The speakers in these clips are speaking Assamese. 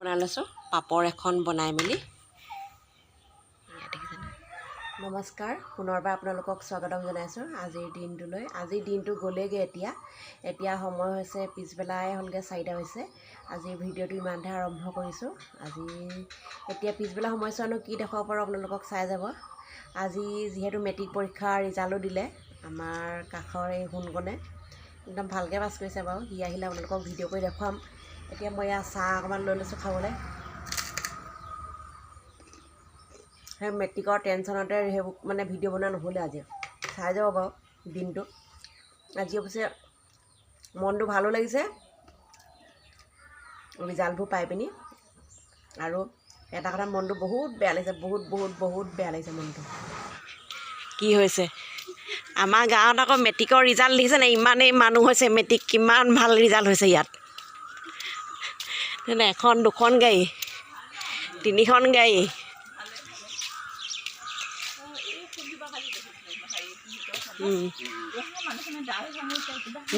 বনাই লৈছোঁ পাপৰ এখন বনাই মেলি? নমস্কাৰ পুনৰবাৰ আপোনালোকক স্বাগতম জনাইছোঁ আজিৰ দিনটোলৈ। আজিৰ দিনটো গ'লেগৈ এতিয়া। এতিয়া সময় হৈছে পিছবেলাই হ'লগৈ চাৰিটা হৈছে। আজিৰ ভিডিঅ'টো ইমানতে আৰম্ভ কৰিছোঁ। আজি এতিয়া পিছবেলা সময়ছোৱানো কি দেখুৱাব পাৰোঁ আপোনালোকক চাই যাব। আজি যিহেতু মেট্ৰিক পৰীক্ষাৰ ৰিজাল্টো দিলে আমাৰ কাষৰ এই সোণকণে একদম ভালকৈ পাছ কৰিছে বাৰু। সি আহিলে আপোনালোকক ভিডিঅ' কৰি দেখুৱাম। এতিয়া মই এয়া চাহ অকণমান লৈ লৈছোঁ খাবলৈ। সেই মেট্ৰিকৰ টেনশ্যনতে সেইবোৰ মানে ভিডিঅ' বনোৱা নহ'লে আজি। চাই যাব বাৰু দিনটো। আজি অৱশ্যে মনটো ভালো লাগিছে। ৰিজাল্টবোৰ পাই পিনি। আৰু এটা কথা মনটো বহুত বেয়া লাগিছে বহুত বহুত বহুত বেয়া লাগিছে মনটো। কি হৈছে? আমাৰ গাঁৱত আকৌ মেট্ৰিকৰ ৰিজাল্ট দেখিছে নাই? ইমানেই মানুহ হৈছে মেট্ৰিক কিমান ভাল ৰিজাল্ট হৈছে ইয়াত। তেনে এখন দুখন গাড়ী তিনিখন গাড়ী।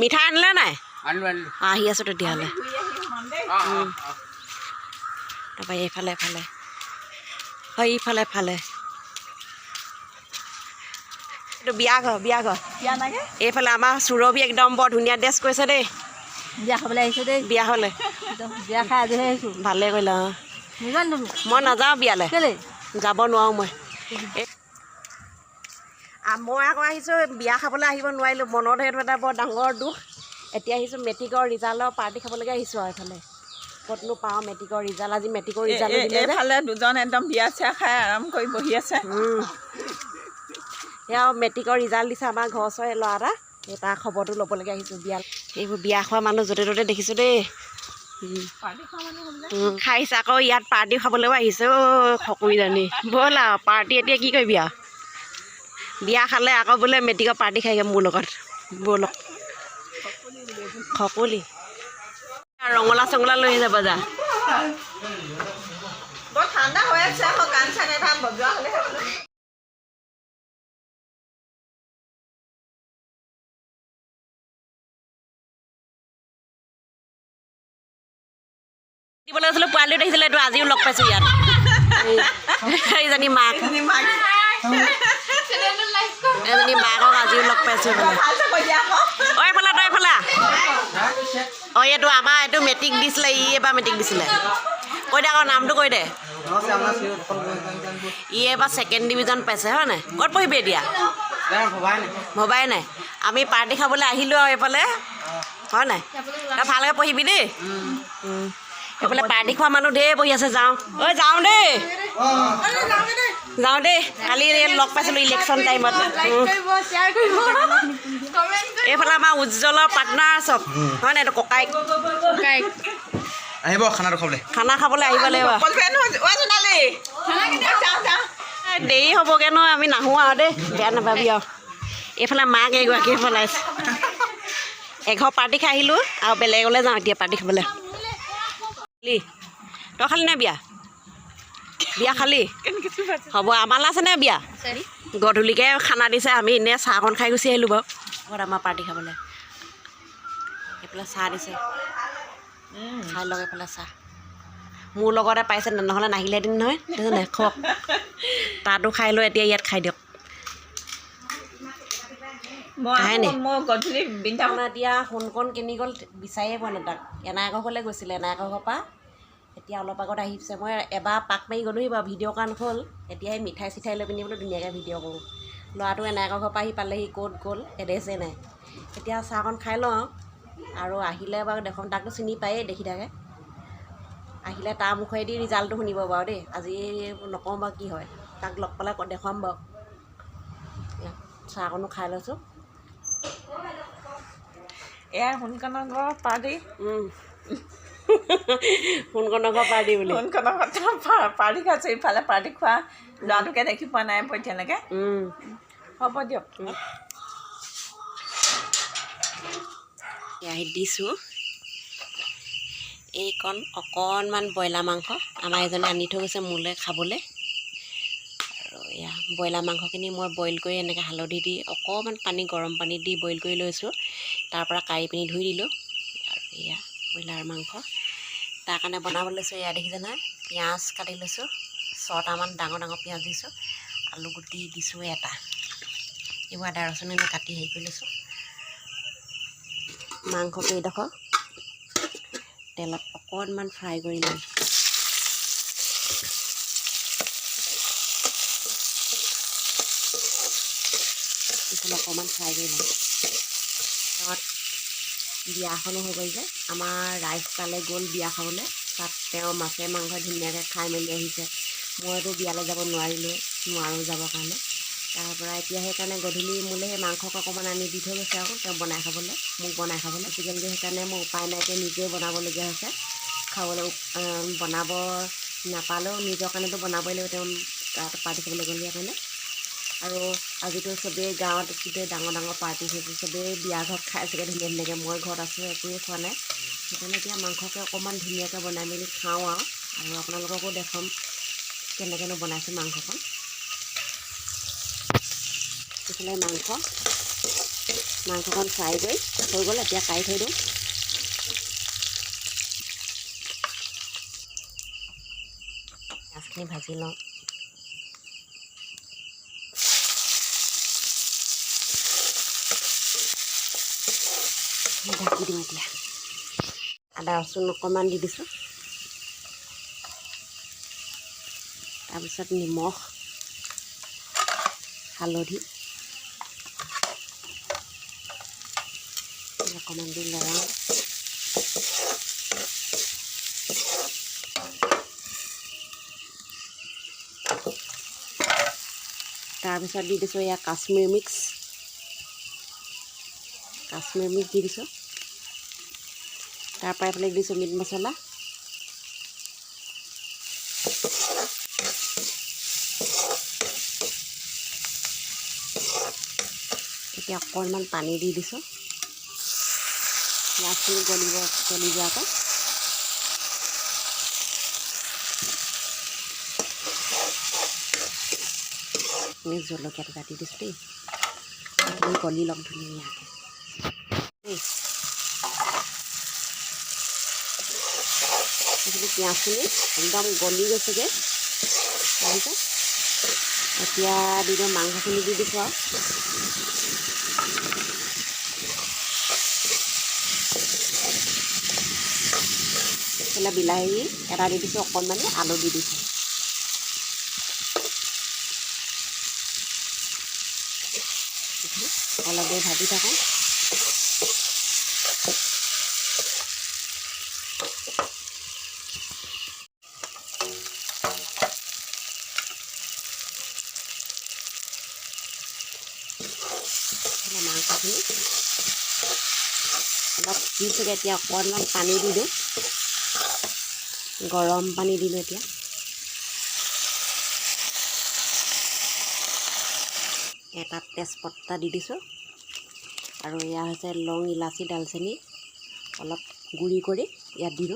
মিঠাই আনিলে নাই আহি আছোঁ তেতিয়াহ'লে তাৰপৰা এইফালে এফালে হয় ইফালে এফালে এইটো বিয়া ঘৰ বিয়া ঘৰ এইফালে আমাৰ চুৰভি একদম বৰ ধুনীয়া ড্ৰেছ কৰিছে দেই বিয়া খাবলৈ আহিছোঁ দেই। বিয়া হ'লে। একদম বিয়া খাই আজৰি আহিছোঁ। ভালে কৰিলা অঁ। নাজানো তুমি? মই নাযাওঁ বিয়ালৈ। কেলৈ? যাব নোৱাৰোঁ মই। মই আকৌ আহিছোঁ বিয়া খাবলৈ আহিব নোৱাৰিলোঁ। মনত সেইটো এটা বৰ ডাঙৰ দুখ। এতিয়া আহিছোঁ মেট্ৰিকৰ ৰিজাল্টৰ পাৰ্টি খাবলৈকে আহিছোঁ আৰু এইফালে। ক'তনো পাওঁ মেট্ৰিকৰ ৰিজাল্ট? আজি মেট্ৰিকৰ ৰিজাল্ট এইফালে দুজন একদম বিয়া চিয়া খাই আৰাম কৰি বহি আছে। সেয়া আৰু মেট্ৰিকৰ ৰিজাল্ট দিছে আমাৰ ঘৰৰ ওচৰৰে ল'ৰা এটা। তাৰ খবৰটো ল'বলৈকে আহিছোঁ বিয়া এইবোৰ বিয়া খোৱা মানুহ য'তে ত'তে দেখিছোঁ দেই। খাইছে আকৌ ইয়াত পাৰ্টি খাবলৈও আহিছে অ' খকুৰিজনী ব'ল আৰু পাৰ্টি এতিয়া কি কৰিবি আৰু বিয়া খালে আকৌ বোলে মেট্ৰিকৰ পাৰ্টি খাইগৈ মোৰ লগত ব'লক খকুলি ৰঙলা চঙলা লৈ যাব যা। বৰ ঠাণ্ডা হৈ আছে আকৌ গান চান এটা বজোৱা হ'লেহে দিবলৈ গৈছিলোঁ পোৱালি দেখিছিলে এইটো আজিও লগ পাইছোঁ ইয়াত। এই- সেইজনী মাক। এজনী মাক। এজনী মাকক আজিও লগ পাইছোঁ অ এইফালে তই এইফালে। অ এইটো আমাৰ এইটো মেট্ৰিক দিছিলে ই এবাৰ মেট্ৰিক দিছিলে। কৈ দে আকৌ নামটো কৈ দে। ই এবাৰ ছেকেণ্ড ডিভিজন পাইছে হয় নাই? ক'ত পঢ়িবি এতিয়া? ভবাই নাই। আমি পাৰ্টি খাবলৈ আহিলোঁ আৰু এইফালে। হয় নাই? তই ভালকৈ পঢ়িবি দেই। উম। এইফালে পাৰ্টি খোৱা মানুহ ঢেৰ বহি আছে যাওঁ। ঐ যাওঁ দেই। যাওঁ দেই। কালি লগ পাইছিলোঁ ইলেকশ্যন টাইমত। এইফালে আমাৰ উজ্জ্বলৰ পাৰ্টনাৰ চব। হয় নাই এইটো ককাইক আহিব খানাটো খাবলৈ খানা খাবলৈ আহিব লাগিব। দেৰি হ'বগৈ নহয় আমি নাহোঁ আৰু দেই। বেয়া নাপাবি আৰু। এইফালে মাক এগৰাকী পলাইছে এঘৰ পাৰ্টি খাই আহিলোঁ আৰু বেলেগলৈ যাওঁ এতিয়া পাৰ্টি খাবলৈ। খালি তই খালি নে বিয়া? বিয়া খালি? হ'ব আমালৈ আছেনে বিয়া? গধূলিকৈ খানা দিছে আমি এনেই চাহকণ খাই গুচি আহিলোঁ বাৰু। ঘৰত আমাৰ পাৰ্টি খাবলৈ। এইফালে চাহ দিছে। খাই লওক এইফালে চাহ। মোৰ লগতে পাইছে নহ'লে নাহিলে দিন নহয়। খওক। তাতো খাই লৈ এতিয়া ইয়াত খাই দিয়ক। নি? এতিয়া সোণকণ কিনি গ'ল বিচাৰিয়ে পোৱা নাই তাক। এনায়েকৰ ঘৰলৈ গৈছিলে এনায়েকৰ ঘৰৰ পৰা এতিয়া অলপ আগত আহিছে। মই এবাৰ পাক মাৰি গ'লোহি বাৰু ভিডিঅ' কাৰণ হ'ল। এতিয়া সেই মিঠাই চিঠাই লৈ পিনি বোলো ধুনীয়াকৈ ভিডিঅ' কৰোঁ। ল'ৰাটো এনায়েকৰ ঘৰৰ পৰা আহি পালেহি ক'ত গ'ল এড্ৰেছেই নাই। এতিয়া চাহকণ খাই লওঁ আৰু। আহিলে বাৰু দেখোন তাকতো চিনি পায়েই দেখি থাকে। আহিলে তাৰ মুখেদি ৰিজাল্টটো শুনিব বাৰু দেই। আজি নকওঁ বাৰু কি হয়। তাক লগ পালে দেখুৱাম বাৰু। চাহকণো খাই লৈছোঁ। এয়া সোনকালৰ ঘৰৰ পাৰ্টি? সোণকণৰ ঘৰ পাৰ্টি বুলি। সোনকালৰ ঘৰত পাৰ্টি খাইছোঁ ইফালে পাৰ্টি খোৱা। ল'ৰাটোকে দেখি পোৱা নাই মই এতিয়ালৈকে। হ'ব দিয়ক। কেৰাহীত দিছোঁ। এইকণ অকণমান ব্ৰইলাৰ মাংস। আমাৰ এজনে আনি থৈ গৈছে মোলৈ খাবলৈ। আৰু এয়া ব্ৰইলাৰ মাংসখিনি মই বইল কৰি এনেকৈ হালধি দি অকণমান পানী গৰম পানী দি বইল কৰি লৈছোঁ। তাৰপৰা কাঢ়ি পিনি ধুই দিলোঁ। আৰু এয়া ব্ৰইলাৰ মাংস। তাৰ কাৰণে বনাব লৈছোঁ এয়া দেখিছে নহয়? পিঁয়াজ কাটি লৈছোঁ, ছটামান ডাঙৰ ডাঙৰ পিঁয়াজ দিছোঁ, আলু গুটি দিছোঁ এটা। এইবোৰ আদা ৰচুন এনে কাটি হেৰি কৰি লৈছোঁ। মাংস কেইডোখৰ তেলত অকণমান ফ্ৰাই কৰি ল'ম। অকণমান ফ্ৰাই কৰি ল'ম। বিয়াখনো হৈ গ'ল যে। আমাৰ ৰাইজ তালৈ গ'ল বিয়া খাবলৈ। তাত তেওঁ মাছে মাংস ধুনীয়াকৈ খাই মেলি আহিছে। মইতো বিয়ালৈ যাব নোৱাৰিলোঁ, নোৱাৰোঁ যাবৰ কাৰণে। তাৰপৰা এতিয়া সেইকাৰণে গধূলি মোলৈ সেই মাংসক অকণমান আনি দি থৈ গৈছে আৰু তেওঁ বনাই খাবলৈ, মোক বনাই খাবলৈ। আজিকালি সেইকাৰণে মই উপায় নাইকৈ নিজেই বনাবলগীয়া হৈছে। খাবলৈ বনাব নাপালেও নিজৰ কাৰণেতো বনাবই লাগিব। তেওঁ তাত পাৰ্টি খাবলৈ গ'লে কাৰণে। আৰু আজিতো চবেই গাঁৱত গোটেই ডাঙৰ ডাঙৰ পাৰ্টি হৈছে চবেই বিয়া ঘৰত খাই চাগে ধুনীয়া ধুনীয়াকৈ মই ঘৰত আছোঁ একোৱেই খোৱা নাই। সেইকাৰণে এতিয়া মাংসকে অকণমান ধুনীয়াকৈ বনাই মেলি খাওঁ আৰু আৰু আপোনালোককো দেখাম কেনেকৈনো বনাইছোঁ মাংসকণ এইফালে মাংস মাংসকণ ফ্ৰাই কৰি হৈ গ'ল এতিয়া কাঢ়ি থৈ দিওঁ। পিঁয়াজখিনি ভাজি লওঁ। ঢাকি দিওঁ এতিয়া আদা ৰচুন অকণমান দি দিছোঁ তাৰপিছত নিমখ হালধি অকণমান দি লৰাওঁ তাৰপিছত দি দিছোঁ এয়া কাশ্মীৰ মিক্স কাশ্মীৰ মিক্স দি দিছোঁ। তাৰপৰা এইফালে দিছোঁ মিট মছলা। এতিয়া অকণমান পানী দি দিছোঁ। পিঁয়াজখিনি গলিব গলি যোৱাকৈ। আমি জলকীয়াটো কাটি দিছোঁ দেই। গলি লওক ধুনীয়াকৈ। পিঁয়াজখিনি একদম গলি গৈছেগৈ তাৰপিছত এতিয়া দি দিওঁ মাংসখিনি দি দিছোঁ আৰু এইফালে বিলাহী এটা দি দিছোঁ, অকণমানি আলু দি দিছোঁ। অলপ দেৰি ভাজি থাকোঁ। এইফালে মাংসখিনি। অলপ দিছোগৈ এতিয়া অকণমান পানী দি দিওঁ। গৰম পানী দিলোঁ এতিয়া। এটা তেজপত্তা দি দিছোঁ। আৰু এয়া হৈছে লং ইলাচি ডালচেনি। অলপ গুড়ি কৰি ইয়াত দি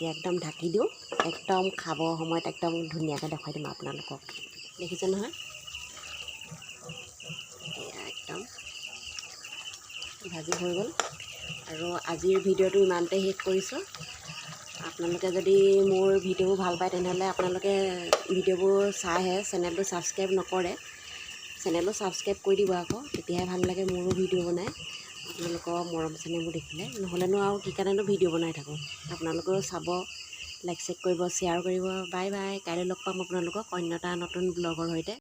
এতিয়া একদম ঢাকি দিওঁ। একদম খাবৰ সময়ত একদম ধুনীয়াকৈ দেখুৱাই দিম আপোনালোকক। দেখিছে নহয়? এয়া একদম ভাজি হৈ গ'ল। আৰু আজিৰ ভিডিঅ'টো ইমানতে শেষ কৰিছোঁ। আপোনালোকে যদি মোৰ ভিডিঅ'বোৰ ভাল পায় তেনেহ'লে আপোনালোকে ভিডিঅ'বোৰ চাইহে চেনেলটো ছাবস্ক্ৰাইব নকৰে চেনেলটো ছাবস্ক্ৰাইব কৰি দিব আকৌ তেতিয়াহে ভাল লাগে মোৰো ভিডিঅ' বনাই। আপোনালোকৰ মৰম চেনেহবোৰ দেখিলে। নহ'লেনো আৰু কি কাৰণেনো ভিডিঅ' বনাই থাকোঁ। আপোনালোকেও চাব লাইক চেক কৰিব শ্বেয়াৰ কৰিব। Bye bye. কাইলৈ লগ পাম আপোনালোকক অন্য এটা নতুন ব্লগৰ সৈতে।